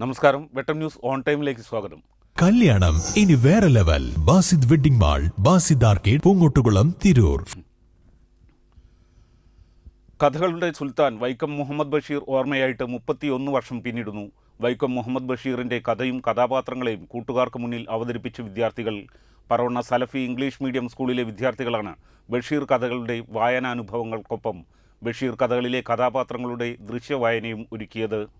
നമസ്കാരം വെട്ടം news on ടൈമിലേക്ക് സ്വാഗതം. കല്യാണം ഇനി വേറെ level. Basid wedding mall Basid arcade Poongottukulam Tirur. കഥകളുടെ സുൽത്താൻ വൈക്കം മുഹമ്മദ് ബഷീർ ഓർമ്മയായിട്ട് മുപ്പത്തിയൊന്ന് വർഷം പിന്നിടുന്നു. വൈക്കം മുഹമ്മദ് ബഷീറിന്റെ കഥയും കഥാപാത്രങ്ങളെയും കൂട്ടുകാർക്ക് മുന്നിൽ അവതരിപ്പിച്ച വിദ്യാർത്ഥികൾ. പറവണ്ണ സലഫി ഇംഗ്ലീഷ് മീഡിയം സ്കൂളിലെ വിദ്യാർത്ഥികളാണ് ബഷീർ കഥകളുടെ വായനാനുഭവങ്ങൾക്കൊപ്പം. ബഷീർ കഥകളിലെ കഥാപാത്രങ്ങളുടെ ദൃശ്യവായനയും ഒരുക്കിയത്.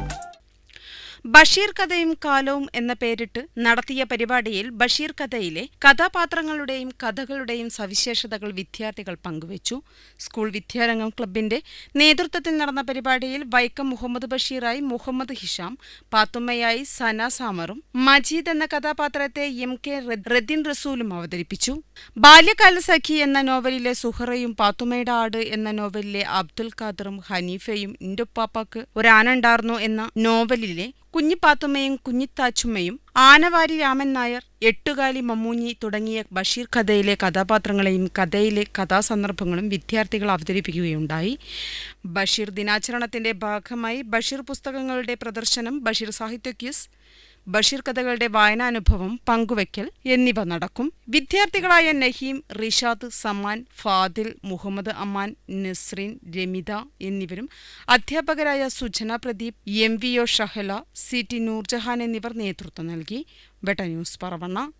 ബഷീർ കഥയും കാലവും എന്ന പേരിട്ട് നടത്തിയ പരിപാടിയിൽ ബഷീർ കഥയിലെ കഥാപാത്രങ്ങളുടെയും കഥകളുടെയും സവിശേഷതകൾ വിദ്യാർത്ഥികൾ പങ്കുവച്ചു. സ്കൂൾ വിദ്യാരംഗം ക്ലബിന്റെ നേതൃത്വത്തിൽ നടന്ന പരിപാടിയിൽ വൈക്കം മുഹമ്മദ് ബഷീറായി മുഹമ്മദ് ഹിഷാം പാത്തുമ്മയായി സന സാമറും മജീദ് എന്ന കഥാപാത്രത്തെ എം കെ റദിൻ റസൂലും അവതരിപ്പിച്ചു. ബാല്യകാല സഖി എന്ന നോവലിലെ സുഹറയും പാത്തുമ്മയുടെ ആട് എന്ന നോവലിലെ അബ്ദുൽ ഖാദറും ഹനീഫയും ഇന്റുപ്പാപ്പാക്ക് ഒരാനുണ്ടായിരുന്നു എന്ന നോവലിലെ കുഞ്ഞിപ്പാത്തുമ്മയും കുഞ്ഞിത്താച്ചുമ്മയും ആനവാരി രാമൻ നായർ എട്ടുകാലി മമ്മൂഞ്ഞി തുടങ്ങിയ ബഷീർ കഥയിലെ കഥാപാത്രങ്ങളെയും കഥയിലെ കഥാസന്ദർഭങ്ങളും വിദ്യാർത്ഥികൾ അവതരിപ്പിക്കുകയുണ്ടായി. ബഷീർ ദിനാചരണത്തിന്റെ ഭാഗമായി ബഷീർ പുസ്തകങ്ങളുടെ പ്രദർശനം ബഷീർ സാഹിത്യ ക്യൂസ് ബഷീർ കഥകളുടെ വായനാനുഭവം പങ്കുവയ്ക്കൽ എന്നിവ നടക്കും. വിദ്യാർത്ഥികളായ നഹീം റിഷാദ് സമാൻ ഫാദിൽ മുഹമ്മദ് അമ്മാൻ നസ്രീൻ രമിത എന്നിവരും അധ്യാപകരായ Sujana Pradeep M V O Shahala C T Noorjahan എന്നിവർ നേതൃത്വം നൽകി. വെട്ട ന്യൂസ് പറവണ്ണ.